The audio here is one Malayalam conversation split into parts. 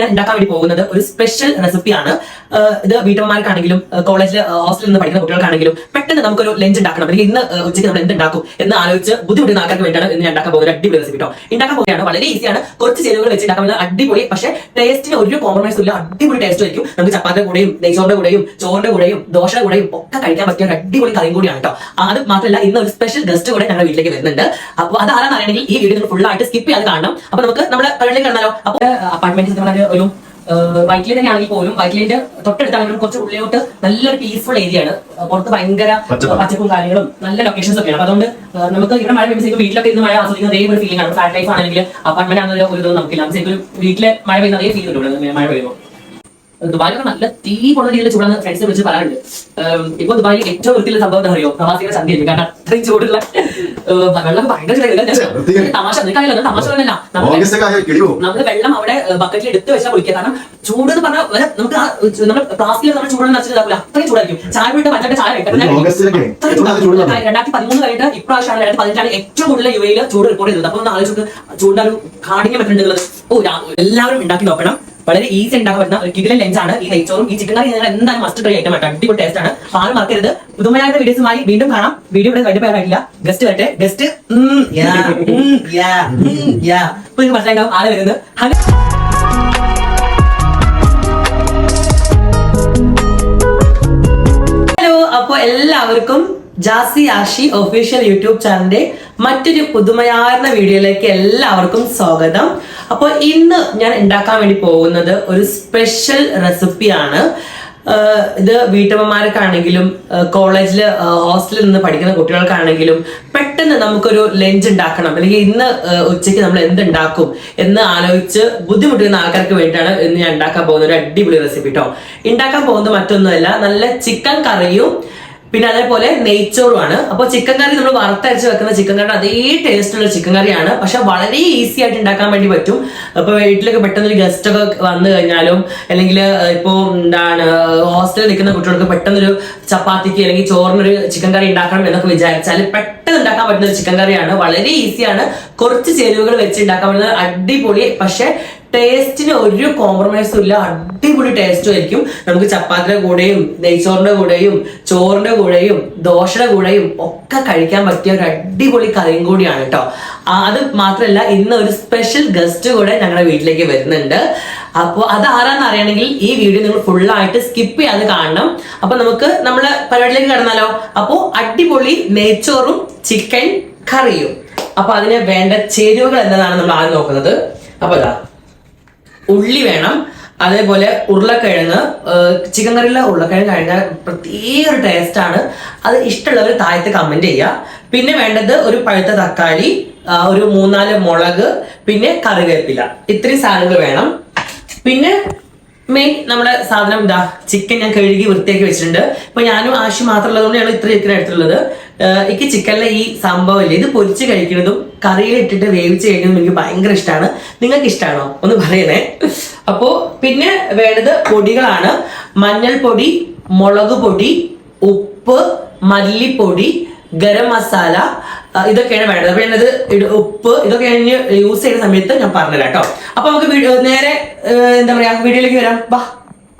ഞാൻ ഉണ്ടാക്കാൻ വേണ്ടി പോകുന്നത് ഒരു സ്പെഷ്യൽ റെസിപ്പിയാണ് ഇത് വീട്ടമ്മമാർക്കാണെങ്കിലും കോളേജിൽ ഹോസ്റ്റലിൽ നിന്ന് പഠിക്കുന്ന കുട്ടികൾക്കാണെങ്കിലും പെട്ടെന്ന് നമുക്കൊരു ലഞ്ച് ഉണ്ടാക്കണം. അല്ലെങ്കിൽ ഇന്ന് ഉച്ചയ്ക്ക് നമ്മൾ എന്ത് ഉണ്ടാക്കും എന്ന് ആലോചിച്ച് ബുദ്ധിമുട്ടുന്ന ആൾക്കാർക്ക് വേണ്ടിയാണ് ഇന്ന് ഉണ്ടാക്കാൻ പോകുന്ന അടിപൊളി റെസിപ്പി കേട്ടോ ഉണ്ടാക്കാൻ പോകുകയാണ് വളരെ ഈസിയാണ് കുറച്ച് ചേരുവകൾ വെച്ച് ഉണ്ടാക്കുന്നത് അടിപൊളി. പക്ഷേ ടേസ്റ്റിന് ഒരു കോംപ്രമൈസ് ഇല്ല. അടിപൊളി ടേസ്റ്റ് ആയിരിക്കും. നമുക്ക് ചപ്പാത്തിയുടെ കൂടെയും നെയ്ച്ചോറിന്റെ കൂടെയും ചോറിന്റെ കൂടെയും ദോശയുടെ കൂടെയും ഒക്കെ കഴിക്കാൻ പറ്റിയ അടിപൊളി കറിയും കൂടിയാണ് കേട്ടോ അത് മാത്രമല്ല ഇന്ന് ഒരു സ്പെഷ്യൽ ഗസ്റ്റ് കൂടെ ഞങ്ങളുടെ വീട്ടിലേക്ക് വരുന്നുണ്ട്. അപ്പോൾ അത് ആരാന്ന് അറിയണമെങ്കിൽ ഈ വീഡിയോ ഫുൾ ആയിട്ട് സ്കിപ്പ് ചെയ്യാതെ കാണണം. അപ്പൊ നമുക്ക് നമ്മുടെ കടലിൽ കണ്ടാലോ അപ്പോൾ അപ്പാർട്ട്മെന്റ് ഒരു തന്നെ ആണെങ്കിൽ പോലും വൈറ്റിലിന്റെ തൊട്ടടുത്താണെങ്കിലും കുറച്ച് ഉള്ളിലോട്ട് നല്ലൊരു പീസ്ഫുൾ ഏരിയ ആണ്. പുറത്ത് ഭയങ്കര. പച്ചപ്പും. കാര്യങ്ങളും നല്ല ലൊക്കേഷൻസ് ഒക്കെയാണ്. അപ്പൊ അതുകൊണ്ട് നമുക്ക് ഇവിടെ മഴ പെയ്യുമ്പോൾ വീട്ടിലൊക്കെ ഇന്ന് മഴ ആസ്വദിക്കുന്ന അതേ ഒരു ഫീലിംഗ് ആണ്. ഫ്ലാറ്റ് ലൈഫ് ആണെങ്കിൽ അപ്പാർട്ട്മെന്റ് ആണെങ്കിലും ഒരു നമുക്കില്ല. നമുക്ക് വീട്ടിലെ മഴ പെയ്യുന്ന അതേ ഫീൽ ഉണ്ട് ഇവിടെ മഴ പെയ്യുമ്പോൾ. ദുബായിലൊക്കെ നല്ല തീ പോണ രീതിയിൽ ചൂടാന്ന് ഫ്രണ്ട്സ് വിളിച്ച് പറയാറുണ്ട്. ഇപ്പൊ ദുബായിൽ ഏറ്റവും വൃത്തിയുള്ള സംഭവം എന്താ പറയുക പ്രവാസികളുടെ സന്ധ്യയായിരിക്കും. കാരണം അത്രയും ചൂടുള്ള വെള്ളം ഭയങ്കര ചൂടായില്ല. തമാശ നിനക്കറിയില്ല തമാശ പറഞ്ഞല്ല നമ്മൾ വെള്ളം അവിടെ ബക്കറ്റിൽ എടുത്ത് വെച്ചാൽ കുളിക്കുക. കാരണം ചൂട് എന്ന് പറഞ്ഞാൽ നമുക്ക് നമ്മൾ നമ്മുടെ നമ്മൾ ചൂടെന്ന് വെച്ചാൽ അത്രയും ചൂടായിരിക്കും. ചായ വീട്ട് പഞ്ചായത്ത് ചായ. രണ്ടായിരത്തി പതിമൂന്ന് കഴിഞ്ഞിട്ട് ഇപ്രാവശ്യമാണ് രണ്ടായിരത്തി പതിനെട്ടാണ് ഏറ്റവും കൂടുതൽ യു എയിൽ ചൂട് റിപ്പോർട്ട് ചെയ്തത്. അപ്പൊ ഒന്ന് ആലോചിച്ച് ചൂടിന്റെ ഒരു കാഠിന്യം പറ്റുന്നുള്ളത് ഓ എല്ലാവരും ഉണ്ടാക്കി നോക്കണം. വളരെ ഈസി ഉണ്ടാകാൻ പറ്റുന്ന ഒരു കിടിലൻ ആണ് ഈ നെയ്ച്ചോറും ഈ ചിക്കൻ കറി നിങ്ങൾ എന്തായാലും മസ്റ്റ് ട്രൈ ഐറ്റം ആയിട്ട് അടിപൊളി ടേസ്റ്റ് ആണ്. ആരും മറക്കരുത് പുതുമയായിട്ട് വീഡിയോസുമായി വീണ്ടും കാണാം. വീഡിയോ ഇവിടെ കഴിഞ്ഞ പേരായിട്ടില്ല ഗസ്റ്റ് വരട്ടെ. ഗസ്റ്റ് ഇപ്പൊ മനസ്സിലായിട്ടുണ്ടാവും ആളെ വരുന്നത്. എല്ലാവർക്കും ജാസി ആഷി ഒഫീഷ്യൽ യൂട്യൂബ് ചാനലിന്റെ മറ്റൊരു പുതുമയാർന്ന വീഡിയോയിലേക്ക് എല്ലാവർക്കും സ്വാഗതം. അപ്പോൾ ഇന്ന് ഞാൻ ഉണ്ടാക്കാൻ വേണ്ടി പോകുന്നത് ഒരു സ്പെഷ്യൽ റെസിപ്പിയാണ് ഇത് വീട്ടമ്മമാർക്കാണെങ്കിലും കോളേജിൽ ഹോസ്റ്റലിൽ നിന്ന് പഠിക്കുന്ന കുട്ടികൾക്കാണെങ്കിലും പെട്ടെന്ന് നമുക്കൊരു ലഞ്ച് ഉണ്ടാക്കണം. അല്ലെങ്കിൽ ഇന്ന് ഉച്ചയ്ക്ക് നമ്മൾ എന്ത് ഉണ്ടാക്കും എന്ന് ആലോചിച്ച് ബുദ്ധിമുട്ടുന്ന ആൾക്കാർക്ക് വേണ്ടിയിട്ടാണ് ഇന്ന് ഞാൻ ഉണ്ടാക്കാൻ പോകുന്ന ഒരു അടിപൊളി റെസിപ്പി കേട്ടോ ഉണ്ടാക്കാൻ പോകുന്നത് മറ്റൊന്നുമല്ല നല്ല ചിക്കൻ കറിയും പിന്നെ അതേപോലെ നെയ്ച്ചോറുമാണ്. അപ്പോൾ ചിക്കൻ കറി നമ്മൾ വറുത്തരച്ച് വെക്കുന്ന ചിക്കൻ കറിയുടെ അതേ ടേസ്റ്റുള്ള ചിക്കൻ കറിയാണ് പക്ഷെ വളരെ ഈസി ആയിട്ട് ഉണ്ടാക്കാൻ വേണ്ടി പറ്റും. അപ്പൊ വീട്ടിലൊക്കെ പെട്ടെന്ന് ഒരു ഗസ്റ്റ് ഒക്കെ വന്നു കഴിഞ്ഞാലും അല്ലെങ്കിൽ ഇപ്പോ എന്താണ് ഹോസ്റ്റലിൽ നിൽക്കുന്ന കുട്ടികൾക്ക് പെട്ടെന്നൊരു ചപ്പാത്തിക്ക് അല്ലെങ്കിൽ ചോറിനൊരു ചിക്കൻ കറി ഉണ്ടാക്കണം എന്നൊക്കെ വിചാരിച്ചാൽ പെട്ടെന്ന് ഉണ്ടാക്കാൻ പറ്റുന്ന ഒരു ചിക്കൻ കറിയാണ് വളരെ ഈസിയാണ് കുറച്ച് ചേരുവകൾ വെച്ച് ഉണ്ടാക്കാൻ പറ്റുന്ന അടിപൊളി പക്ഷെ ടേസ്റ്റിന് ഒരു കോംപ്രമൈസും ഇല്ല. അടിപൊളി ടേസ്റ്റും ആയിരിക്കും. നമുക്ക് ചപ്പാത്തിയുടെ കൂടെയും നെയ്ച്ചോറിന്റെ കൂടെയും ചോറിന്റെ കൂടെയും ദോശയുടെ കൂടെയും ഒക്കെ കഴിക്കാൻ പറ്റിയ ഒരു അടിപൊളി കറിയും കൂടിയാണ് കേട്ടോ അത് മാത്രമല്ല ഇന്ന് ഒരു സ്പെഷ്യൽ ഗസ്റ്റ് കൂടെ ഞങ്ങളുടെ വീട്ടിലേക്ക് വരുന്നുണ്ട്. അപ്പോൾ അത് ആരാന്ന് അറിയണമെങ്കിൽ ഈ വീഡിയോ നിങ്ങൾ ഫുള്ളായിട്ട് സ്കിപ്പ് ചെയ്യാതെ കാണണം. അപ്പൊ നമുക്ക് നമ്മളെ പരിപാടിയിലേക്ക് കടന്നാലോ? അപ്പോൾ അടിപൊളി നെയ്ച്ചോറും ചിക്കൻ കറിയും. അപ്പൊ അതിന് വേണ്ട ചേരുവകൾ എന്താണെന്ന് നമ്മൾ ആദ്യം നോക്കുന്നത്. അപ്പൊ ഇതാ ഉള്ളി വേണം. അതേപോലെ ഉരുളക്കിഴങ്ങ് ചിക്കൻ കറിയിലെ ഉരുളക്കിഴങ്ങ് കഴിഞ്ഞാൽ പ്രത്യേക ഒരു ടേസ്റ്റാണ് അത് ഇഷ്ടമുള്ളവർ താഴത്ത് കമന്റ് ചെയ്യുക. പിന്നെ വേണ്ടത് ഒരു പഴുത്ത തക്കാളി ഒരു മൂന്നാൽ മുളക് പിന്നെ കറിവേപ്പില. ഇത്രയും സാധനങ്ങൾ വേണം. പിന്നെ മെയിൻ നമ്മുടെ സാധനം ഇതാ ചിക്കൻ ഞാൻ കഴുകി വൃത്തിയാക്കി വെച്ചിട്ടുണ്ട്. അപ്പൊ ഞാനും ആശു മാത്രമുള്ളതുകൊണ്ട് ഞങ്ങൾ ഇത്ര ചിക്കൻ എടുത്തിട്ടുള്ളത്. ആഹ് എനിക്ക് ചിക്കനിലെ ഈ സംഭവം ഇല്ലേ ഇത് പൊരിച്ച് കഴിക്കുന്നതും കറിയിൽ ഇട്ടിട്ട് വേവിച്ച് കഴിക്കുന്നതും എനിക്ക് ഭയങ്കര ഇഷ്ടമാണ് നിങ്ങൾക്ക് ഇഷ്ടമാണോ ഒന്ന് പറയണേ അപ്പോ പിന്നെ വേണ്ടത് പൊടികളാണ്. മഞ്ഞൾപ്പൊടി മുളക് പൊടി ഉപ്പ് മല്ലിപ്പൊടി ഗരം മസാല ഇതൊക്കെയാണ് വേണ്ടത്. അപ്പൊ ഞാനത് ഉപ്പ് ഇതൊക്കെ ഞാൻ യൂസ് ചെയ്യുന്ന സമയത്ത് ഞാൻ പറഞ്ഞുതരാം കേട്ടോ. അപ്പൊ നമുക്ക് നേരെ എന്താ പറയാ വീഡിയോയിലേക്ക് വരാം. വാ.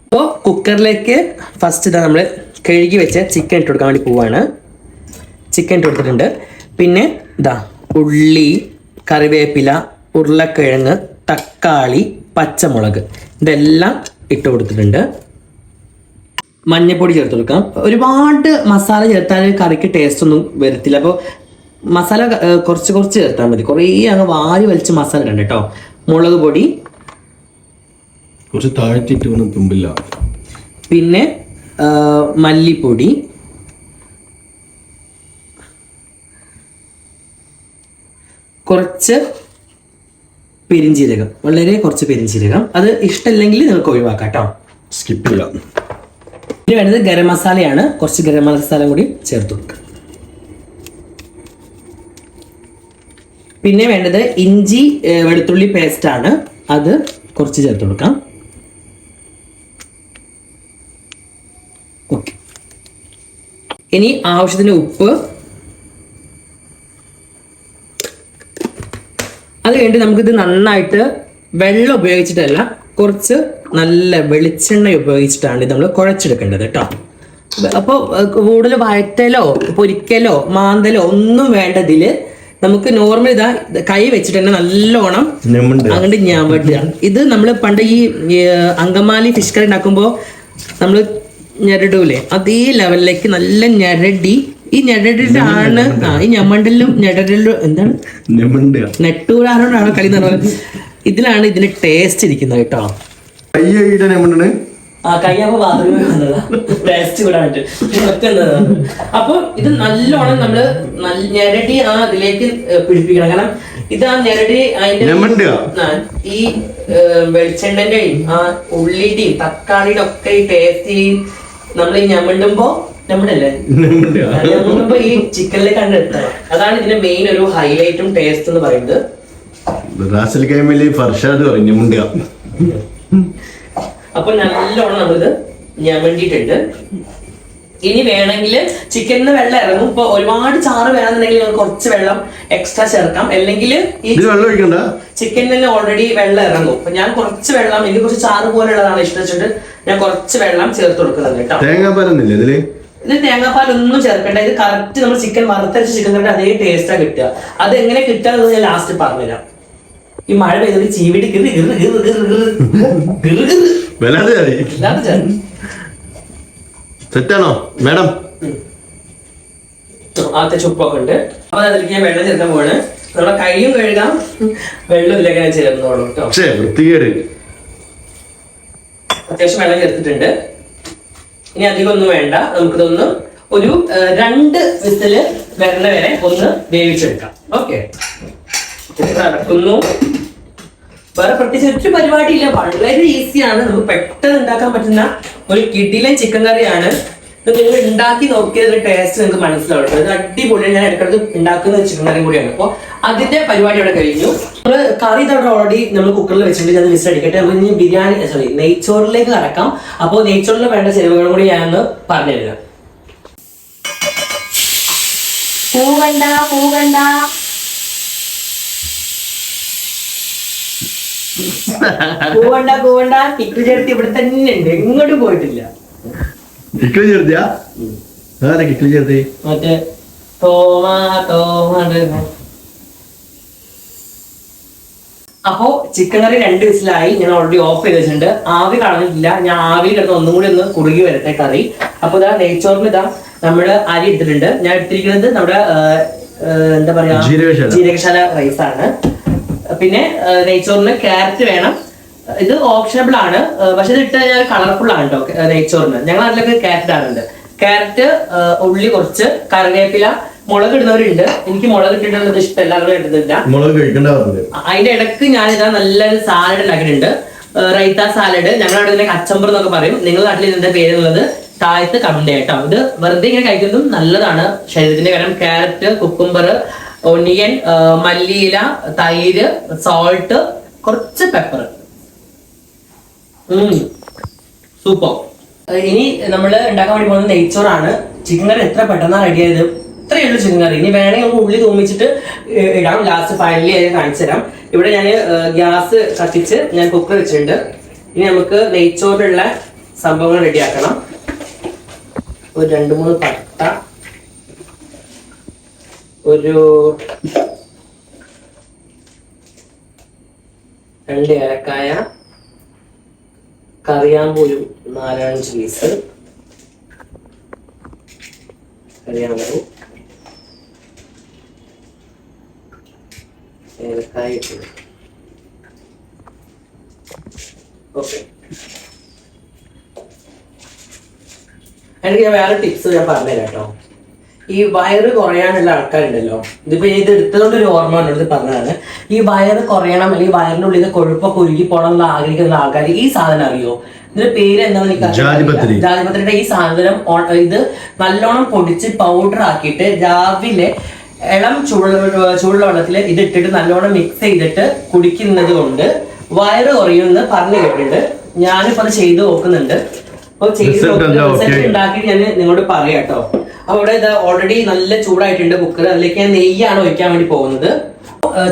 അപ്പോൾ കുക്കറിലേക്ക് ഫസ്റ്റ് ഇതാ നമ്മൾ കഴുകി വെച്ച ചിക്കൻ ഇട്ട് കൊടുക്കാൻ വേണ്ടി പോവാണ്. ചിക്കൻ ഇട്ട് കൊടുത്തിട്ടുണ്ട്. പിന്നെ ഇതാ ഉള്ളി കറിവേപ്പില ഉരുളക്കിഴങ്ങ് തക്കാളി പച്ചമുളക് ഇതെല്ലാം ഇട്ട് കൊടുത്തിട്ടുണ്ട്. മഞ്ഞപ്പൊടി ചേർത്ത് കൊടുക്കാം. ഒരുപാട് മസാല ചേർത്താൽ കറിക്ക് ടേസ്റ്റ് ഒന്നും വരത്തില്ല. അപ്പോൾ മസാല കുറച്ച് കുറച്ച് ചേർത്താൽ മതി. കുറേ അങ്ങ് വാരി വലിച്ച് മസാല ഇടണ്ട കേട്ടോ. മുളക് പൊടി. കുറച്ച് താഴ്ത്തിട്ട് ഒന്നും തുമ്പില്ല. പിന്നെ മല്ലിപ്പൊടി. കുറച്ച് പെരിഞ്ചീരകം. വളരെ കുറച്ച് പെരിഞ്ചീരകം. അത് ഇഷ്ടമല്ലെങ്കിൽ നിങ്ങൾക്ക് ഒഴിവാക്കാം കേട്ടോ. സ്കിപ്പ് ചെയ്യാം. ഇനി വേണ്ടത് ഗരം മസാലയാണ്. കുറച്ച് ഗരം മസാല കൂടി ചേർത്ത് കൊടുക്കുക പിന്നെ വേണ്ടത് ഇഞ്ചി വെളുത്തുള്ളി പേസ്റ്റ് ആണ്. അത് കുറച്ച് ചേർത്ത് കൊടുക്കാം. ഇനി ആവശ്യത്തിന് ഉപ്പ്. അത് കഴിഞ്ഞിട്ട് നമുക്കിത് നന്നായിട്ട് വെള്ളം ഉപയോഗിച്ചിട്ടല്ല കുറച്ച് നല്ല വെളിച്ചെണ്ണ ഉപയോഗിച്ചിട്ടാണ് ഇത് നമ്മൾ കുഴച്ചെടുക്കേണ്ടത് കേട്ടോ. അപ്പോൾ കൂടുതൽ വഴറ്റലോ പൊരിക്കലോ മാന്തലോ ഒന്നും വേണ്ടതിൽ നമുക്ക് നോർമൽ ഇതാ കൈ വെച്ചിട്ട് തന്നെ നല്ലോണം അങ്ങോട്ട് ഞാൻ വെട്ടുക ഇത് നമ്മൾ പണ്ട് ഈ അങ്കമാലി ഫിഷ് കറി ഉണ്ടാക്കുമ്പോൾ നമ്മൾ ഞെരടൂലേ? അതേ ലെവലിലേക്ക് നല്ല ഞെരടി. ഈ ഞെരടിലാണ് ആ ഈ ഞമ്മണ്ടിലും ഞെരടിലും എന്താണ്? നെട്ടൂരാണോ കളി എന്ന് പറഞ്ഞാൽ ഇതിലാണ് ഇതിന്റെ ടേസ്റ്റ് ഇരിക്കുന്നത് കേട്ടോ. ആ കയ്യാപ്പ ബാത്റൂമിൽ വന്നതാ. ടേസ്റ്റ് കൂടാണ്ട് അപ്പൊ ഇത് നല്ലോണം നമ്മൾ ഞെരടി ആ ഇതിലേക്ക് പിടിപ്പിക്കണം. കാരണം ഇത് ആ ഞെരടി അതിന്റെ ഈ വെളിച്ചെണ്ണന്റെയും ആ ഉള്ളിയുടെയും തക്കാളിയുടെ ഒക്കെ ഈ ടേസ്റ്റ് നമ്മൾ ഈ ഞമ്മണ്ടുമ്പോ ഞമ്മണ്ടല്ലേ ഞമ്മണ്ട് ഈ ചിക്കനിലേക്കാണ് കണ്ടെടുത്തത് അതാണ് ഇതിന്റെ മെയിൻ ഒരു ഹൈലൈറ്റും ടേസ്റ്റ് എന്ന് പറയുന്നത്. ഫർഷാദ് പറയും ഞമ്മണ്ട് അപ്പൊ നല്ലോണം നമ്മളിത് ഞാൻ വേണ്ടിയിട്ടുണ്ട് ഇനി വേണമെങ്കിൽ ചിക്കനിന്ന് വെള്ളം ഇറങ്ങും. ഇപ്പൊ ഒരുപാട് ചാറ് വേണമെന്നുണ്ടെങ്കിൽ നമുക്ക് കുറച്ച് വെള്ളം എക്സ്ട്രാ ചേർക്കാം. അല്ലെങ്കിൽ ഈ ഇത് ചിക്കനിൽ തന്നെ ഓൾറെഡി വെള്ളം ഇറങ്ങും. അപ്പൊ ഞാൻ കുറച്ച് വെള്ളം എനിക്ക് കുറച്ച് ചാറ് പോലുള്ളതാണ് ഇഷ്ടം വെച്ചിട്ട് ഞാൻ കുറച്ച് വെള്ളം ചേർത്ത് കൊടുക്കുന്നുണ്ട് കേട്ടോ. തേങ്ങാപ്പാലൊന്നുമില്ല ഇതിൽ? ഇത് തേങ്ങാപ്പാൽ ഒന്നും ചേർക്കണ്ട. ഇത് കറക്റ്റ് നമ്മൾ ചിക്കൻ വറുത്തരച്ച് ചിക്കൻ കറിയുടെ അതേ ടേസ്റ്റാ കിട്ടുക. അത് എങ്ങനെ കിട്ടുക എന്ന് ഞാൻ ലാസ്റ്റ് പറഞ്ഞുതരാം. ഈ മഴ പെയ്തത് ചീവിടി കിറി കിറി കിറി കിറി കിറി കിറി. വല്ലാതെ ചേർന്ന് സെറ്റാണോ മാഡം. ആദ്യത്തെ ചുപ്പൊക്കെ ഉണ്ട്. അപ്പൊ അതിലേക്ക് ഞാൻ വെള്ളം ചേർക്കാൻ പോവാണ്. നമ്മുടെ കൈയും കഴുകാം. വെള്ളം ഇതിലേക്ക് ഞാൻ ചേർന്നോളൂ കേട്ടോ. പക്ഷേ വൃത്തികേട്. അത്യാവശ്യം വെള്ളം ചേർത്തിട്ടുണ്ട്. ഇനി അധികം ഒന്നും വേണ്ട. നമുക്കിതൊന്ന് ഒരു രണ്ട് വിസിൽ വരണ വരെ ഒന്ന് വേവിച്ചെടുക്കാം. ഓക്കെ. നടക്കുന്നു വേറെ പ്രത്യേകിച്ച് ഒരു പരിപാടിയില്ല. വളരെ ഈസിയാണ് നമുക്ക് പെട്ടെന്ന് ഉണ്ടാക്കാൻ പറ്റുന്ന ഒരു കിടിലൻ ചിക്കൻ കറിയാണ്. നിങ്ങൾ ഉണ്ടാക്കി നോക്കിയത് ടേസ്റ്റ് നിങ്ങൾക്ക് മനസ്സിലാവും ഇത് അടിപൊളിയാണ്. ഞാൻ ഇടയ്ക്കിടയ്ക്ക് ഉണ്ടാക്കുന്ന ചിക്കൻ കറി കൂടിയാണ്. അപ്പോൾ അതിന്റെ പരിപാടി അവിടെ കഴിഞ്ഞു. കറി ഇതവിടെ ഓൾറെഡി നമ്മൾ കുക്കറിൽ വെച്ചിട്ടുണ്ട്. ഞാൻ മിസ് അടിക്കട്ടെ. നമുക്ക് ഇനി ബിരിയാണി സോറി നെയ്ച്ചോറിലേക്ക് കടക്കാം. അപ്പോൾ നെയ്ച്ചോറിൽ വേണ്ട ചെലവുകളും കൂടി ഞാനൊന്ന് പറഞ്ഞുതരാം പൂവണ്ട പൂവണ്ട. പോവണ്ട പോവണ്ട കിക്കു ചേർത്തി ഇവിടെ തന്നെ ഉണ്ട്. എങ്ങോട്ടും പോയിട്ടില്ല. കിക്കിളി ചേർത്തിയാ ആരാ കിക്കിളി ചേർത്തി മറ്റേ തോമ തോമ അപ്പോ ചിക്കൻ കറി രണ്ട് വിസിലായി ഞാൻ ഓൾറെഡി ഓഫ് ചെയ്ത് വെച്ചിട്ടുണ്ട്. ആവി കളഞ്ഞിട്ടില്ല. ഞാൻ ആവി കിടന്ന് ഒന്നും കൂടി ഒന്ന് കുറുകി വരട്ടെ കറി. അപ്പൊ ഇതാ നെയ്ച്ചോറിൽ ഇതാ നമ്മൾ അരി എടുത്തിട്ടുണ്ട് ഞാൻ എടുത്തിരിക്കുന്നത് നമ്മുടെ എന്താ പറയാ. ജീരകശാല. റൈസ് ആണ്. പിന്നെ നെയ്ച്ചോറിന് ക്യാരറ്റ് വേണം. ഇത് ഓപ്ഷനബിൾ ആണ്. പക്ഷെ ഇത് ഇട്ട് കഴിഞ്ഞാൽ കളർഫുൾ ആണ് കേട്ടോ നെയ്ച്ചോറിന്. ഞങ്ങൾ അതിലൊക്കെ ക്യാരറ്റ് ആണുണ്ട് ക്യാരറ്റ് ഉള്ളി കുറച്ച് കറിവേപ്പില മുളക് ഇടുന്നവരുണ്ട്. എനിക്ക് മുളക് ഇട്ടിട്ടുള്ളത് ഇഷ്ടം എല്ലാവരും ഇടുന്നില്ല. മുളക് അതിന്റെ ഇടയ്ക്ക് അതിന്റെ ഇതാ നല്ലൊരു സാലഡ് ഉണ്ടാക്കിയിട്ടുണ്ട്. റൈത്ത സാലഡ് ഞങ്ങളുടെ ഇതിനെ കച്ചമ്പർ എന്നൊക്കെ പറയും. നിങ്ങൾ നാട്ടിൽ ഇതിന്റെ പേരുള്ളത് താഴ്ത്ത് താഴത്ത് കമന്റ് കേട്ടോ. ഇത് വെറുതെ ഇങ്ങനെ കഴിക്കുന്നതും നല്ലതാണ്. ശരീരത്തിന്റെ കാരണം ക്യാരറ്റ് കുക്കുംബർ ഒണിയൻ മല്ലിയില തൈര് സോൾട്ട് കുറച്ച് പെപ്പർ സൂപ്പർ ഇനി നമ്മൾ ഉണ്ടാക്കാൻ വേണ്ടി പോകുന്നത് നെയ്ച്ചോറാണ് ചിക്കൻ കറി എത്ര പെട്ടെന്നാണ് റെഡി ആയത്? ഇത്രയേ ഉള്ളൂ ചിക്കൻ കറി. ഇനി വേണമെങ്കിൽ നമുക്ക് ഉള്ളി തൂമിച്ചിട്ട് ഇടാം. ലാസ്റ്റ് ഫൈനലി അത് കാണിച്ചു തരാം. ഇവിടെ ഞാൻ ഗ്യാസ് കത്തിച്ച് ഞാൻ കുക്കർ വെച്ചിട്ടുണ്ട്. ഇനി നമുക്ക് നെയ്ച്ചോറിലുള്ള സംഭവങ്ങൾ റെഡിയാക്കണം ഒരു രണ്ട് മൂന്ന് പട്ട ഒരു രണ്ട് ഏലക്കായ കറിയാമ്പൂരും നാലഞ്ച് പീസ് കറിയാമ്പൂ ഏലക്കായ ഓക്കെ എനിക്ക് ഞാൻ വേറെ ടിപ്സ് ഞാൻ പറഞ്ഞുതരാം കേട്ടോ. ഈ വയറ് കുറയാനുള്ള ആൾക്കാരുണ്ടല്ലോ. ഇതിപ്പോ ഇത് എടുത്തതുകൊണ്ട് ഒരു ഓർമ്മ വന്നത് പറഞ്ഞതാണ്. ഈ വയറ് കുറയണം അല്ലെങ്കിൽ വയറിന്റെ ഉള്ളിൽ കൊഴുപ്പൊക്കെ ഉരുകി പോകണം എന്ന് ആഗ്രഹിക്കുന്ന ആൾക്കാർ ഈ സാധനം അറിയോ? ഇതിന്റെ പേര് എന്താണെന്ന് എനിക്ക് ജാതിപത്രിയുടെ ഈ സാധനം ഇത് നല്ലോണം പൊടിച്ച് പൗഡർ ആക്കിയിട്ട് രാവിലെ ഇളം ചൂടുള്ള ചൂടുള്ള വെള്ളത്തിൽ ഇത് ഇട്ടിട്ട് നല്ലോണം മിക്സ് ചെയ്തിട്ട് കുടിക്കുന്നത് കൊണ്ട് വയറ് കുറയുമെന്ന് പറഞ്ഞു കേട്ടിട്ടുണ്ട്. ഞാനിപ്പോ അത് ചെയ്ത് നോക്കുന്നുണ്ട്. അപ്പൊ ചെയ്ത്. ഉണ്ടാക്കിയിട്ട് ഞാൻ നിങ്ങളോട് പറയാട്ടോ കേട്ടോ. അപ്പൊ ഇവിടെ ഇത് ഓൾറെഡി നല്ല ചൂടായിട്ടുണ്ട് കുക്കർ അതിലേക്ക് ഞാൻ നെയ്യാണ് ഒഴിക്കാൻ വേണ്ടി പോകുന്നത്.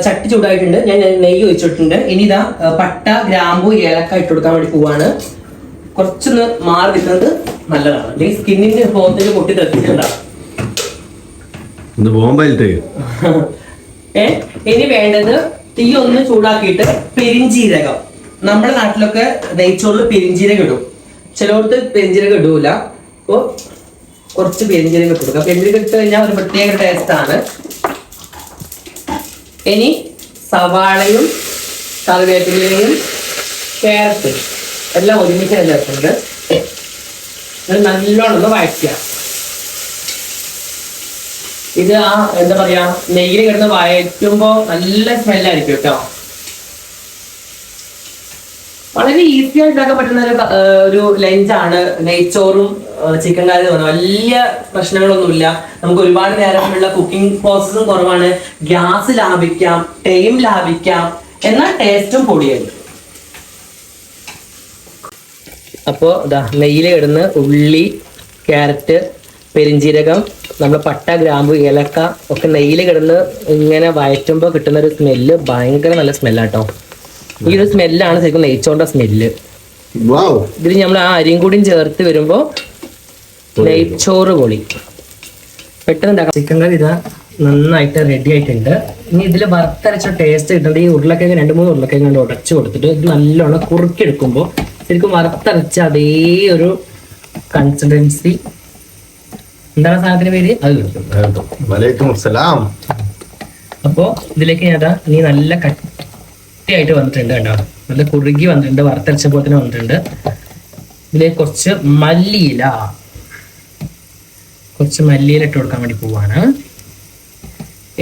ചട്ടി ചൂടായിട്ടുണ്ട്. ഞാൻ നെയ്യ് ഒഴിച്ചിട്ടുണ്ട്. ഇനി ഇതാ പട്ട ഗ്രാമ്പു ഏലക്ക ഇട്ട് കൊടുക്കാൻ വേണ്ടി പോവാണ്. കുറച്ചൊന്ന് മാറി നിൽക്കുന്നത് നല്ലതാണ്. അല്ലെങ്കിൽ സ്കിന്നിന്റെ ഹോത്തിൽ പൊട്ടി ഏ? ഇനി വേണ്ടത് തീ ഒന്ന് ചൂടാക്കിയിട്ട് പെരിഞ്ചീരകം. നമ്മുടെ നാട്ടിലൊക്കെ നെയ്ച്ചോറിൽ പെരിഞ്ചീരകം ഇടും. ചിലവർക്ക് പെരിഞ്ചീരകം ഇടൂല. അപ്പോ കുറച്ച് പെരിഞ്ചീരകം ഇട്ട് കൊടുക്കാം പെരിഞ്ചീരകം ഇട്ട് കഴിഞ്ഞാൽ ഒരു പ്രത്യേക ടേസ്റ്റ് ആണ്. ഇനി സവാളയും കറിവേപ്പിലയും ക്യാരറ്റ് എല്ലാം ഒരുമിച്ച് ചേർക്കുന്നത്. നല്ലോണം ഒന്ന് വഴറ്റുക. ഇത് ആ എന്താ പറയാ നെയ്യിൽ കിടന്ന് വയറ്റുമ്പോ നല്ല സ്മെല്ലായിരിക്കും കേട്ടോ. വളരെ ഈസി ആയിട്ട് ഉണ്ടാക്കാൻ പറ്റുന്ന ഒരു ഒരു ലഞ്ചാണ് നെയ്ച്ചോറും ചിക്കൻ കറിയും പറയുന്നത് വലിയ പ്രശ്നങ്ങളൊന്നുമില്ല. നമുക്ക് ഒരുപാട് നേരമുള്ള കുക്കിംഗ് പ്രോസസ്സും കുറവാണ്. ഗ്യാസ് ലാഭിക്കാം ടൈം ലാഭിക്കാം. എന്നാൽ ടേസ്റ്റും പൊടിയായിരിക്കും. അപ്പോ ഇതാ നെയ്യിൽ ഇടുന്ന ഉള്ളി ക്യാരറ്റ് പെരിഞ്ചീരകം നമ്മൾ പട്ട ഗ്രാമ്പു ഏലക്ക ഒക്കെ നെയ്യിൽ കിടന്ന് ഇങ്ങനെ വയറ്റുമ്പോൾ കിട്ടുന്ന ഒരു സ്മെല്ല് ഭയങ്കര നല്ല സ്മെല്ലാട്ടോ ഈ ഒരു സ്മെല്ലാണ് ശരിക്കും നെയ്ച്ചോണ്ട സ്മെല്ല്. വാവ് ഇതിൽ നമ്മൾ ആ അരിയും കൂടിയും ചേർത്ത് വരുമ്പോൾ നെയ്ച്ചോറ് പൊളി. പെട്ടെന്ന് ഉണ്ടാക്കാം ചിക്കൻ കറി ഇതാ നന്നായിട്ട് റെഡി ആയിട്ടുണ്ട്. ഇനി ഇതിൽ വറുത്തരച്ച ടേസ്റ്റ് കിട്ടുന്നത് ഈ ഉരുളക്കിഴങ്ങ് രണ്ട് മൂന്ന് ഉരുളക്കിഴങ്ങ് കൊണ്ട് ഉടച്ചു കൊടുത്തിട്ട് ഇത് നല്ലോണം കുറുക്കിയെടുക്കുമ്പോൾ ശരിക്കും വറുത്തരച്ച അതേ ഒരു കൺസിസ്റ്റൻസി എന്താണ് സാധനത്തിന്റെ പേര്? അത് അപ്പോ ഇതിലേക്ക് ഞാൻ ഇനി നല്ല കട്ടിയായിട്ട് വന്നിട്ടുണ്ട് കണ്ടോ? നല്ല കുറുകി വന്നിട്ടുണ്ട് വറുത്തരച്ച പോലെ തന്നെ വന്നിട്ടുണ്ട്. ഇതിലേക്ക് കുറച്ച് മല്ലിയില. കുറച്ച് മല്ലിയില ഇട്ട് കൊടുക്കാൻ വേണ്ടി പോവാണ്.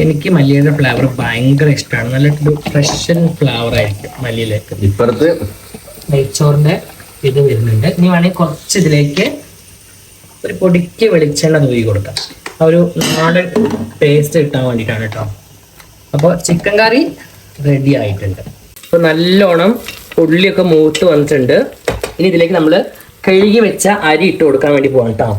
എനിക്ക് മല്ലിയുടെ ഫ്ലേവർ ഭയങ്കര ഇഷ്ടമാണ് നല്ല ഫ്രഷൻ ഫ്രഷ് ഫ്ലേവർ ആയിരിക്കും മല്ലിയിലേക്ക് ഇപ്പുറത്ത്? നെയ്ച്ചോറിന്റെ ഇത് വരുന്നുണ്ട്. ഇനി വേണമെങ്കിൽ കുറച്ച് ഇതിലേക്ക് ഒരു പൊടിക്ക് വെളിച്ചെണ്ണ തൂക്കി കൊടുക്കാം. ആ ഒരു നാടൻ ടേസ്റ്റ് കിട്ടാൻ വേണ്ടിയിട്ടാണ് കേട്ടോ. അപ്പോൾ ചിക്കൻ കറി റെഡി ആയിട്ടുണ്ട്. അപ്പോൾ നല്ലോണം ഉള്ളിയൊക്കെ മൂത്ത് വന്നിട്ടുണ്ട്. ഇനി ഇതിലേക്ക് നമ്മൾ കഴുകി വെച്ച അരി ഇട്ട് കൊടുക്കാൻ വേണ്ടി പോകാം കേട്ടോ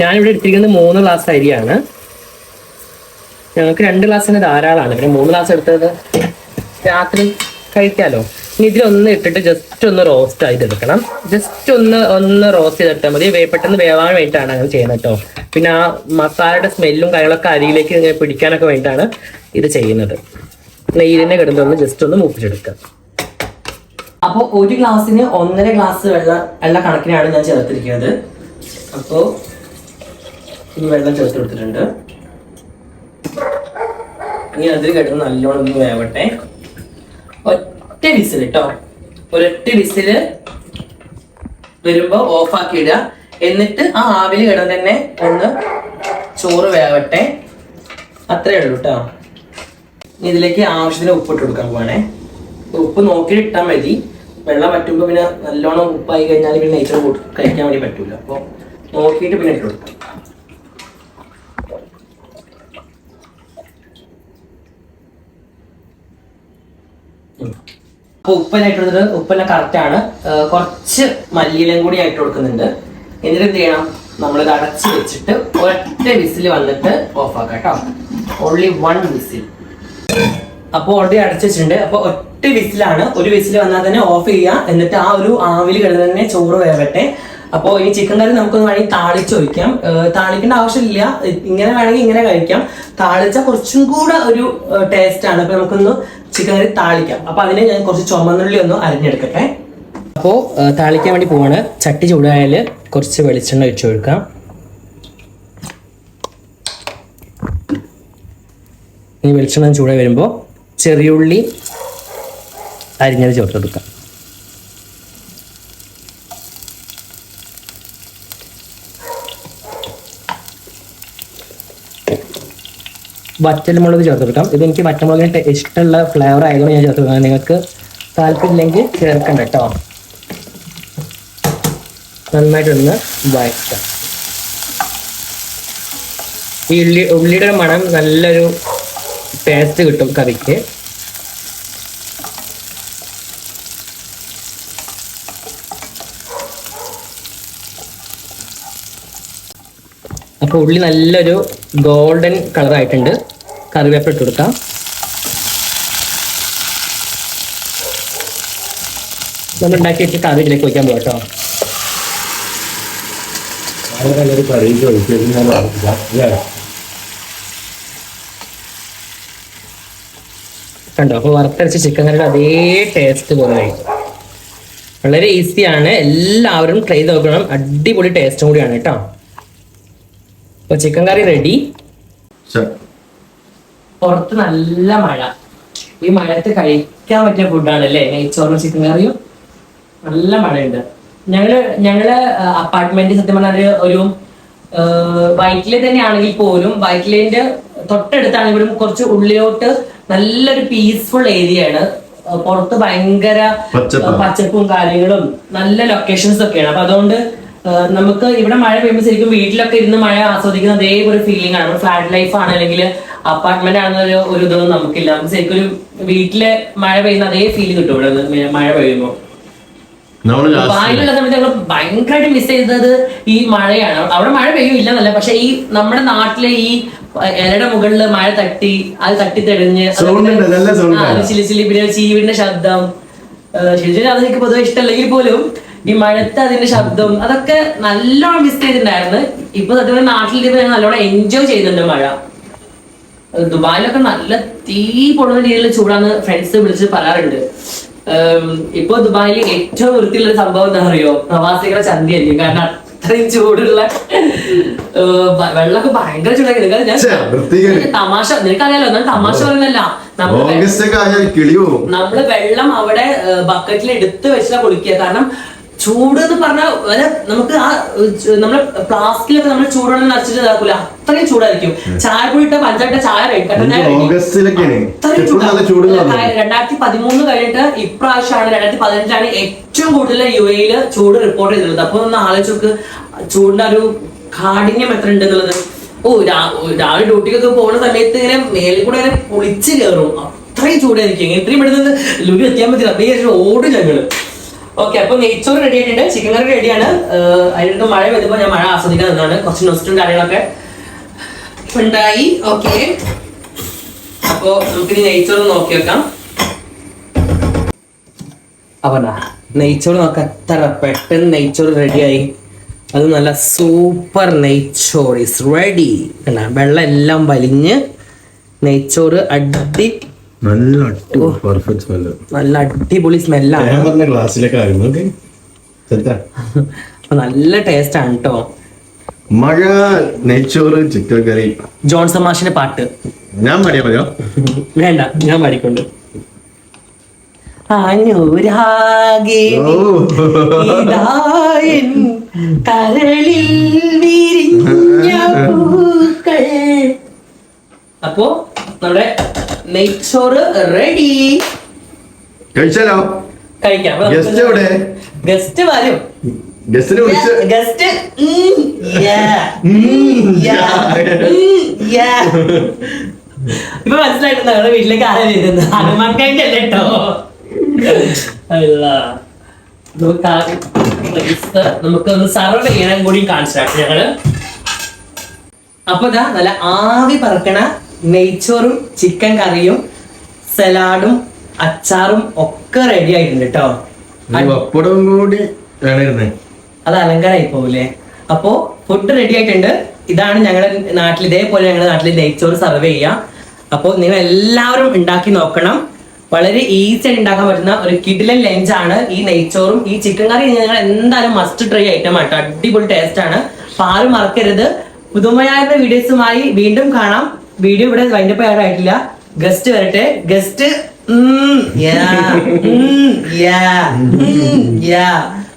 ഞാനിവിടെ എടുത്തിരിക്കുന്നത് മൂന്ന് ഗ്ലാസ് അരിയാണ്. ഞങ്ങൾക്ക് രണ്ട് ഗ്ലാസ് ഗ്ലാസ്സിന് ധാരാളമാണ്. പിന്നെ മൂന്ന് ഗ്ലാസ് എടുത്തത് രാത്രി കഴിക്കാമല്ലോ ഇതിലൊന്ന് ഇട്ടിട്ട് ജസ്റ്റ് ഒന്ന് റോസ്റ്റ് ആയിട്ട് എടുക്കണം. ജസ്റ്റ് ഒന്ന് ഒന്ന് റോസ്റ്റ് ചെയ്തിട്ടാൽ മതി. പെട്ടെന്ന് വേവാൻ വേണ്ടിയിട്ടാണ് അങ്ങനെ ചെയ്യുന്നത് കേട്ടോ പിന്നെ ആ മസാലയുടെ സ്മെല്ലും കാര്യങ്ങളൊക്കെ അരിയിലേക്ക് ഇങ്ങനെ പിടിക്കാനൊക്കെ വേണ്ടിയിട്ടാണ് ഇത് ചെയ്യുന്നത്. നെയ്യിനെ കിടന്നൊന്ന് ജസ്റ്റ് ഒന്ന് മൂപ്പിച്ചെടുക്കുക. അപ്പോൾ ഒരു ഗ്ലാസ്സിന് ഒന്നര ഗ്ലാസ് വെള്ള വെള്ള കണക്കിനാണ് ഞാൻ ചേർത്തിരിക്കുന്നത്. അപ്പോൾ ഈ വെള്ളം ചേർത്ത് കൊടുത്തിട്ടുണ്ട്. ഇനി അതിൽ കിടന്ന് നല്ലോണം ഒന്ന് വേവട്ടെ. ഒറ്റ വിസിൽ കേട്ടോ ഒരൊറ്റ വിസിൽ വരുമ്പോ ഓഫ് ആക്കി ഇടുക എന്നിട്ട് ആ ആവിൽ കിടന്ന് തന്നെ ഒന്ന് ചോറ് വേവട്ടെ. അത്രേ ഉള്ളൂ കേട്ടോ ഇതിലേക്ക് ആവശ്യത്തിന് ഉപ്പിട്ട് കൊടുക്കാൻ പോവാണേ. ഉപ്പ് നോക്കിയിട്ട് ഇട്ടാൽ മതി. വെള്ളം പറ്റുമ്പോൾ പിന്നെ നല്ലോണം ഉപ്പായി കഴിഞ്ഞാൽ പിന്നെ നെയ്ച്ചോറ് കഴിക്കാൻ വേണ്ടി പറ്റൂല. അപ്പോൾ നോക്കിയിട്ട് പിന്നെ ഇട്ട് കൊടുക്കാം. അപ്പൊ ഉപ്പെല്ലാം ഇട്ട് ഉപ്പെല്ലാം കറക്റ്റ് ആണ് കുറച്ച് മല്ലിയിലും കൂടി ആയിട്ട് കൊടുക്കുന്നുണ്ട്. എന്നിട്ട് എന്ത് ചെയ്യണം? നമ്മൾ ഇത് അടച്ച് വെച്ചിട്ട് ഒറ്റ വിസിൽ വന്നിട്ട് ഓഫ് ആക്കാം കേട്ടോ. Only one whistle. അപ്പോൾ ഓൾറെഡി അടച്ച് വെച്ചിട്ടുണ്ട്. അപ്പോൾ ഒറ്റ വിസിലാണ്. ഒരു വിസിൽ വന്നാൽ തന്നെ ഓഫ് ചെയ്യുക എന്നിട്ട് ആ ഒരു ആവിൽ കിടന്ന് തന്നെ ചോറ് വേവട്ടെ. അപ്പോൾ ഈ ചിക്കൻ കറി നമുക്കൊന്ന് വേണമെങ്കിൽ താളിച്ച് ഒഴിക്കാം. താളിക്കേണ്ട ആവശ്യമില്ല. ഇങ്ങനെ വേണമെങ്കിൽ ഇങ്ങനെ കഴിക്കാം. താളിച്ച കുറച്ചും കൂടെ ഒരു ടേസ്റ്റ് ആണ്. അപ്പോൾ നമുക്കൊന്ന് ചിക്കൻ കറി താളിക്കാം. അപ്പോൾ അതിന് ഞാൻ കുറച്ച് ചുമന്നുള്ളി ഒന്ന് അരിഞ്ഞെടുക്കട്ടെ. അപ്പോൾ താളിക്കാൻ വേണ്ടി പോവാണ്. ചട്ടി ചൂടായാൽ കുറച്ച് വെളിച്ചെണ്ണ ഒഴിച്ചു കൊടുക്കാം ഈ വെളിച്ചെണ്ണ ചൂടായി വരുമ്പോൾ ചെറിയുള്ളി അരിഞ്ഞത് ചേർത്ത് കൊടുക്കാം വറ്റൽമുളക് ചേർത്ത് കൊടുക്കാം ഇത് എനിക്ക് വറ്റൽമുളകിന് ഇഷ്ടമുള്ള ഫ്ലേവർ ആയതുകൊണ്ട് ഞാൻ ചേർത്ത് കൊടുക്കാം നിങ്ങൾക്ക് താല്പര്യമില്ലെങ്കിൽ ചേർക്കണ്ട കേട്ടോ. നന്നായിട്ടൊന്ന് വഴറ്റാം. ഈ ഉള്ളി ഉള്ളിയുടെ മണം നല്ലൊരു ടേസ്റ്റ് കിട്ടും കറിക്ക്. അപ്പോൾ ഉള്ളി നല്ലൊരു ഗോൾഡൻ കളർ ആയിട്ടുണ്ട്. കറിവേപ്പില ഇട്ട് കൊടുക്കാം. നമ്മൾ ഉണ്ടാക്കി വെച്ച് കറി ഇതിലേക്ക് വയ്ക്കാൻ പോകാം കേട്ടോ. ഒരു കറിക്ക് ഒഴിച്ചു കണ്ടോ? അപ്പോൾ വറുത്തരച്ച ചിക്കൻ കറിയുടെ അതേ ടേസ്റ്റ് പോലെ വളരെ ഈസിയാണ് എല്ലാവരും ട്രൈ ചെയ്ത് നോക്കണം. അടിപൊളി ടേസ്റ്റും കൂടിയാണ് കേട്ടോ. അപ്പോൾ ചിക്കൻ കറി റെഡി പുറത്ത് നല്ല മഴ. ഈ മഴയത്ത് കഴിക്കാൻ പറ്റിയ ഫുഡാണ് അല്ലേ? നെയ്ച്ചോറും ചിക്കൻ കറിയും നല്ല മഴയുണ്ട്. ഞങ്ങൾ ഞങ്ങൾ അപ്പാർട്ട്മെന്റ് സത്യം പറഞ്ഞാൽ ഒരു വൈറ്റിലെ തന്നെയാണെങ്കിൽ പോലും വൈറ്റിലേന്റെ തൊട്ടടുത്താണെങ്കിലും കുറച്ച് ഉള്ളിലോട്ട് നല്ലൊരു പീസ്ഫുൾ ഏരിയ ആണ്. ആ, പുറത്ത് ഭയങ്കര പച്ചപ്പാ. കാര്യങ്ങളും നല്ല ലൊക്കേഷൻസ് ഒക്കെയാണ്. അപ്പൊ അതുകൊണ്ട് നമുക്ക് ഇവിടെ മഴ പെയ്യുമ്പോൾ ശരിക്കും വീട്ടിലൊക്കെ ഇരുന്ന് മഴ ആസ്വദിക്കുന്ന അതേ ഒരു ഫീലിംഗ് ആണ്. ഫ്ലാറ്റ് ലൈഫ് ആണ് അല്ലെങ്കിൽ അപ്പാർട്ട്മെന്റ് ആണെന്നൊരു ഒരു ഇതൊന്നും നമുക്കില്ല. നമുക്ക് ശരിക്കും ഒരു വീട്ടിലെ മഴ പെയ്യുന്ന അതേ ഫീൽ കിട്ടും ഇവിടെ മഴ പെയ്യുമ്പോൾ സമയത്ത് ഞങ്ങൾ ഭയങ്കരമായിട്ട് മിസ് ചെയ്തത് ഈ മഴയാണ്. അവിടെ മഴ പെയ്യും എന്നല്ല പക്ഷെ ഈ നമ്മുടെ നാട്ടിലെ ഈ ഇലയുടെ മുകളിൽ മഴ തട്ടി അത് തട്ടി തെളിഞ്ഞ്. ചിലി ചിലി പിന്നെ ചീവിന്റെ ശബ്ദം. ശരിക്കും അത് എനിക്ക് പൊതുവെ ഇഷ്ടമല്ലെങ്കിൽ പോലും ഈ മഴത്ത് അതിന്റെ ശബ്ദം അതൊക്കെ നല്ലോണം മിസ് ചെയ്തിട്ടുണ്ടായിരുന്നു. ഇപ്പൊ അതുപോലെ നാട്ടിൽ ഞാൻ നല്ലോണം എൻജോയ് ചെയ്യുന്നുണ്ട് മഴ. ദുബായിലൊക്കെ നല്ല തീ പൊടുന്ന രീതിയിൽ ചൂടാന്ന് ഫ്രണ്ട്സ് വിളിച്ച് പറയാറുണ്ട്. ഇപ്പൊ ദുബായിൽ ഏറ്റവും വൃത്തിയുള്ള ഒരു സംഭവം എന്താ അറിയോ പ്രവാസികളെ ചന്തിയായിരിക്കും കാരണം അത്രയും ചൂടുള്ള വെള്ളമൊക്കെ ഭയങ്കര ചൂടാക്കി ഞാൻ. തമാശ നിനക്കറിയാലോ ഞാൻ തമാശ പറയുന്നല്ല നമ്മൾ നമ്മൾ വെള്ളം അവിടെ ബക്കറ്റിൽ എടുത്ത് വെച്ചാ കുളിക്കുക കാരണം ചൂട് എന്ന് പറഞ്ഞാൽ നമുക്ക് ആ പ്ലാസ്റ്റിലൊക്കെ നമ്മൾ പ്ലാസ്റ്റിക്കിലൊക്കെ നമ്മൾ ചൂടുവെള്ളം നിറച്ചിട്ട് ഇതാക്കൂല. അത്രയും ചൂടായിരിക്കും. ചായ പൊടി പഞ്ചായത്ത് ചായ രണ്ടായിരത്തി പതിമൂന്ന് കഴിഞ്ഞിട്ട് ഇപ്രാവശ്യമാണ് രണ്ടായിരത്തി പതിനഞ്ചാണ് ഏറ്റവും കൂടുതൽ യു എയിൽ ചൂട് റിപ്പോർട്ട് ചെയ്തിട്ടുള്ളത്. അപ്പൊ ഒന്ന് ആലോചിച്ച് നോക്ക്. ചൂടിന്റെ ഒരു കാഠിന്യം എത്ര ഉണ്ട് എന്നുള്ളത്. ഓ രാവിലെ ഡ്യൂട്ടിക്കൊക്കെ പോകുന്ന സമയത്ത് ഇങ്ങനെ മേലിൽ കൂടെ ഇങ്ങനെ പൊളിച്ച് കയറും അത്രയും ചൂടായിരിക്കും. ഇത്രയും പെടുന്നത് ലുലു എത്തിയാൽ മതി. അപ്പൊ ഓടും ഞങ്ങൾ ഓക്കെ അപ്പൊ നെയ്ച്ചോറ് റെഡി ആയിട്ടുണ്ട്. ചിക്കൻ കറി റെഡിയാണ് അതിനൊക്കെ മഴ വരുമ്പോ ഞാൻ മഴ ആസ്വദിക്കാൻ നിന്നാണ്. കുറച്ച് നൊസ്റ്റും കാര്യങ്ങളൊക്കെ ഉണ്ടായി. ഓക്കെ അപ്പോ നമുക്കിനി നെയ്ച്ചോറ് നോക്കി വെക്കാം. ദാ, നെയ്ച്ചോറ് നോക്ക. എത്ര പെട്ടെന്ന് നെയ്ച്ചോറ് റെഡിയായി അത് നല്ല സൂപ്പർ നെയ്ച്ചോറ് ഇസ് റെഡി വെള്ളം എല്ലാം വലിഞ്ഞ് നെയ്ച്ചോറ് അടി നല്ല പെർഫെക്റ്റ് സ്മെല്ല് നല്ല അടിപൊളി സ്മെല്ലാണ് ഞാൻ പറഞ്ഞ ഗ്ലാസ്സിലൊക്കെ ആയിരുന്നു നല്ല ടേസ്റ്റ് ആണ് കേട്ടോ മഴ നെയ്ച്ചോറ് ചിക്കൻ കറി. ജോൺസൺ മാഷിന്റെ പാട്ട്. ഞാൻ പാടിയാ മതിയോ? വേണ്ട ഞാൻ പാടിക്കൊണ്ട്. അനുരാഗേ കരളിൽ വിരിഞ്ഞ പൂക്കൾ. അപ്പോ നമ്മുടെ നെയ്ച്ചോറ് റെഡി കഴിച്ചാലോ? കഴിക്കാം. ഗസ്റ്റ് എവിടെ? ഗസ്റ്റ് വരും. ഗസ്റ്റിനെ വിളിച്ച്. ഗസ്റ്റ് ഇപ്പൊ മനസ്സിലായിട്ടുണ്ട് നമ്മുടെ വീട്ടിലേക്ക് ആരാ വരുന്നത്? ഹനുമാൻ കൈന്റെ അല്ലേ കേട്ടോ അല്ല. നമുക്ക് ആ നമുക്ക് ഒന്ന് സർവ് ചെയ്യാനും കൂടി കാണിച്ചാട്ടെ ഞങ്ങൾ. അപ്പൊ നല്ല ആവി പറക്കണ നെയ്ച്ചോറും ചിക്കൻ കറിയും സലാഡും അച്ചാറും ഒക്കെ റെഡി ആയിട്ടുണ്ട് കേട്ടോ കൂടി അത് അലങ്കാരമായി പോകില്ലേ അപ്പോ ഫുഡ് റെഡി ആയിട്ടുണ്ട്. ഇതാണ് ഞങ്ങളുടെ നാട്ടിൽ ഇതേപോലെ ഞങ്ങളുടെ നാട്ടിൽ നെയ്ച്ചോറ് സർവ് ചെയ്യുക അപ്പോൾ നിങ്ങൾ എല്ലാവരും ഉണ്ടാക്കി നോക്കണം. വളരെ ഈസി ആയിട്ട് ഉണ്ടാക്കാൻ പറ്റുന്ന ഒരു കിഡിലൻ ലഞ്ച് ആണ് ഈ നെയ്ച്ചോറും ഈ ചിക്കൻ കറിയും ഞങ്ങൾ എന്തായാലും മസ്റ്റ് ട്രൈ ഐറ്റം ആട്ടോ അടിപൊളി ടേസ്റ്റ് ആണ്. അപ്പൊ ആരും മറക്കരുത് പുതുമയായ വീഡിയോസുമായി വീണ്ടും കാണാം. വീഡിയോ ഇവിടെ വൈൻഡപ്പ് ചെയ്യാറായിട്ടില്ല ഗസ്റ്റ് വരട്ടെ. ഗസ്റ്റ്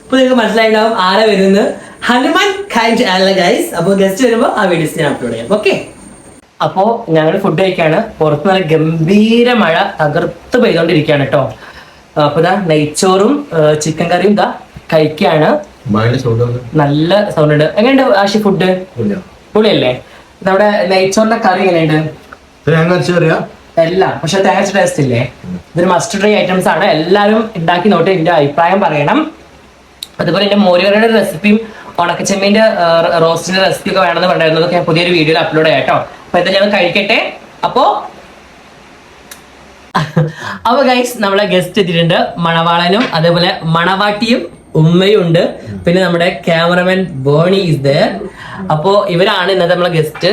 അപ്പൊ നിങ്ങൾക്ക് മനസ്സിലായിട്ടുണ്ടാവും ആരെ വരുന്നത്. ഹനുമാൻ ഖാൻഡ് അല്ല ഗൈസ് അപ്പോൾ ഗസ്റ്റ് വരുമ്പോൾ ആ വീഡിയോസ് ഞാൻ അപ്ലോഡ് ചെയ്യാം. ഓക്കെ അപ്പോ ഞങ്ങൾ ഫുഡ് കഴിക്കാണ്. പുറത്ത് നല്ല ഗംഭീര മഴ തകർത്ത് പെയ്തോണ്ടിരിക്കുകയാണ് കേട്ടോ അപ്പൊ ഇതാ നെയ്ച്ചോറും ചിക്കൻ കറിയും ഇതാ കഴിക്കാണ്. നല്ല സൗണ്ട് ഉണ്ട്. എങ്ങനെയുണ്ട് ആശി ഫുഡ് പൊളിയല്ലേ? നമ്മുടെ നെയ്ച്ചോറിന്റെ കറി എങ്ങനെയുണ്ട്? തേങ്ങ ചെറിയ എല്ലാം. പക്ഷെ തേങ്ങ ടേസ്റ്റ് ഇല്ലേ? ഇതൊരു മസ്റ്റ് ട്രൈ ഐറ്റംസ് ആണ്. എല്ലാവരും ഉണ്ടാക്കി നോട്ട് എന്റെ അഭിപ്രായം പറയണം. അതുപോലെ എന്റെ മോരുകറിയുടെ റെസിപ്പിയും ഉണക്കച്ചെമ്മീന്റെ റോസ്റ്റിന്റെ റെസിപ്പി ഒക്കെ വേണമെന്ന് പറഞ്ഞിരുന്നത് ഞാൻ പുതിയൊരു വീഡിയോയിൽ അപ്ലോഡ് ചെയ്യാം കേട്ടോ. അപ്പൊ എന്താ ഞാൻ കഴിക്കട്ടെ. അപ്പോ അപ്പൊ ഗൈസ് നമ്മളെ ഗസ്റ്റ് എത്തിയിട്ടുണ്ട് മണവാളനും അതേപോലെ മണവാട്ടിയും ഉമ്മയും ഉണ്ട് പിന്നെ നമ്മുടെ ക്യാമറമാൻ ബോണി ഇസ് ദർ അപ്പോ ഇവരാണ് ഇന്നത്തെ നമ്മളെ ഗസ്റ്റ്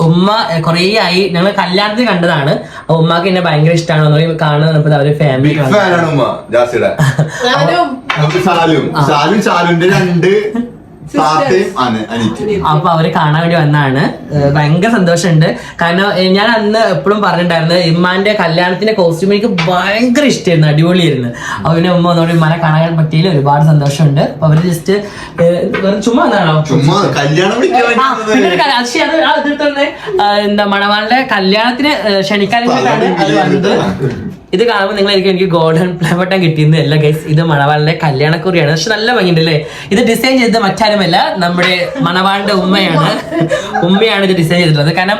ഉമ്മ കുറേ ആയി. ഞങ്ങൾ കല്യാണത്തിൽ കണ്ടതാണ്. അപ്പൊ ഉമ്മക്ക് എന്നെ ഭയങ്കര ഇഷ്ടമാണ് കാണുന്നത്. അവർ ഫാമിലി രണ്ട് താത്തയും അപ്പൊ അവർ കാണാൻ വേണ്ടി വന്നാണ്. ഭയങ്കര സന്തോഷമുണ്ട്. കാരണം ഞാൻ അന്ന് എപ്പോഴും പറഞ്ഞിട്ടുണ്ടായിരുന്നു ഇമ്മാന്റെ കല്യാണത്തിന്റെ കോസ്റ്റ്യൂം എനിക്ക് ഭയങ്കര ഇഷ്ടമായിരുന്നു അടിപൊളിയായിരുന്നു. അപ്പൊ പിന്നെ ഉമ്മ ഒന്നുകൂടി ഇമ്മാനെ കാണാൻ പറ്റിയില്ല ഒരുപാട് സന്തോഷമുണ്ട്. അപ്പൊ അവർ ജസ്റ്റ് ചുമ്മാ എന്നാണോ ചുമ്മാ കല്യാണം എന്താ മണവാളിന്റെ കല്യാണത്തിന് ക്ഷണിക്കാൻ അത് വന്നത്. ഇത് കാണുമ്പോൾ നിങ്ങൾ എനിക്ക് എനിക്ക് ഗോൾഡൻ പ്ലേ ബട്ടൺ കിട്ടിയെന്ന്. അല്ല ഗൈസ് ഇത് മണവാളിന്റെ കല്യാണക്കുറിയാണ്. പക്ഷെ നല്ല ഭംഗിയുണ്ട് അല്ലേ ഇത് ഡിസൈൻ ചെയ്തത് മറ്റാരുമല്ല നമ്മുടെ മണവാളിന്റെ ഉമ്മയാണ്. ഉമ്മയാണ് ഇത് ഡിസൈൻ ചെയ്തിട്ടുള്ളത്. കാരണം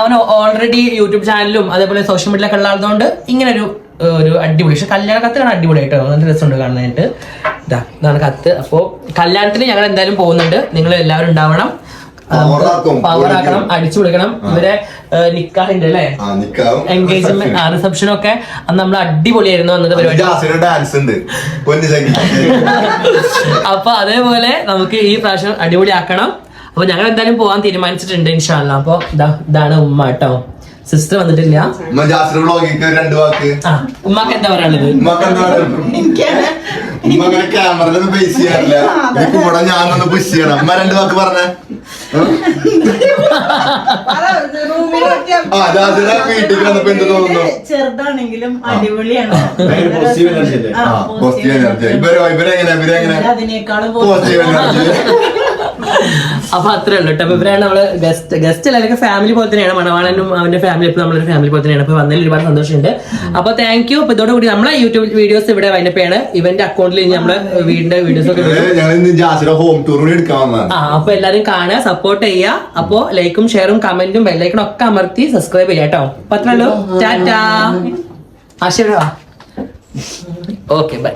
അവൻ ഓൾറെഡി യൂട്യൂബ് ചാനലിലും അതേപോലെ സോഷ്യൽ മീഡിയയിലൊക്കെ ഉള്ള ആളതുകൊണ്ട് ഇങ്ങനെ ഒരു ഒരു അടിപൊളി. പക്ഷെ കല്യാണ കത്ത് കാണാൻ അടിപൊളിയായിട്ടോ? നല്ല രസമുണ്ട് കാണാനായിട്ട്. ഇതാ ഇതാണ് കത്ത്. അപ്പോൾ കല്യാണത്തിന് ഞങ്ങൾ എന്തായാലും പോകുന്നുണ്ട്. നിങ്ങൾ എല്ലാവരും ഉണ്ടാവണം. പവറാക്കണം അടിച്ചു കൊടുക്കണം ഇവരെ നിക്കാറുണ്ട് അല്ലേ? ആ എൻഗേജ്മെന്റ് റിസപ്ഷൻ ഒക്കെ അന്ന് നമ്മൾ അടിപൊളിയായിരുന്നു അന്നത്തെ പരിപാടി. അപ്പൊ അതേപോലെ നമുക്ക് ഈ പ്രാവശ്യം അടിപൊളിയാക്കണം. അപ്പൊ ഞങ്ങൾ എന്തായാലും പോകാൻ തീരുമാനിച്ചിട്ടുണ്ട് ഇൻഷാല്ല അപ്പൊ ഇതാ ഇതാണ് ഉമ്മ കേട്ടോ. സിസ്റ്റർ വന്നിട്ടില്ല. ഉമ്മക്ക് എന്താ പറയാനുള്ളത്? ക്യാമറയിലൊന്നും ചെയ്യാറില്ല. പുഷ് ചെയ്യണം. അമ്മ രണ്ട് വാക്ക് പറഞ്ഞേ. ആ? ജാസിയുടെ വീട്ടിൽ വന്നപ്പോ എന്ത് തോന്നുന്നു? ചെറുതാണെങ്കിലും അടിപൊളിയാണ്. പോസിറ്റീവ് എനർജി ഇവരെങ്ങനെ പോസിറ്റീവ് എനർജി അപ്പൊ അത്രേ ഉള്ളൂ കേട്ടോ ഇവരാണ് നമ്മൾ ഗസ്റ്റ് ഗസ്റ്റ് അല്ലെങ്കിൽ ഫാമിലി പോലെ തന്നെയാണ്. മണവാളനും അവന്റെ ഫാമിലി ഇപ്പൊ നമ്മളൊരു ഫാമിലി പോലെ തന്നെയാണ്. അപ്പൊ വന്നതിൽ ഒരുപാട് സന്തോഷമുണ്ട്. അപ്പൊ താങ്ക് യു അപ്പൊ ഇതോടുകൂടി നമ്മളെ യൂട്യൂബ് വീഡിയോസ് ഇവിടെ വൈൻഡപ്പാണ് ഇവന്റെ അക്കൗണ്ടിൽ ഇനി നമ്മൾ വീടിന്റെ വീഡിയോസ് ഒക്കെ ഹോം ടൂർ കൂടി എടുക്കാൻ വന്നതാണ് ആ അപ്പൊ എല്ലാരും കാണുക സപ്പോർട്ട് ചെയ്യുക. അപ്പോ ലൈക്കും ഷെയറും കമന്റും ബെല്ലൈക്കണും ഒക്കെ അമർത്തി സബ്സ്ക്രൈബ് ചെയ്യാം കേട്ടോ അപ്പൊ അത്രേ ഉള്ളൂ. ടാറ്റാ ആ ശരി ഓക്കെ ബൈ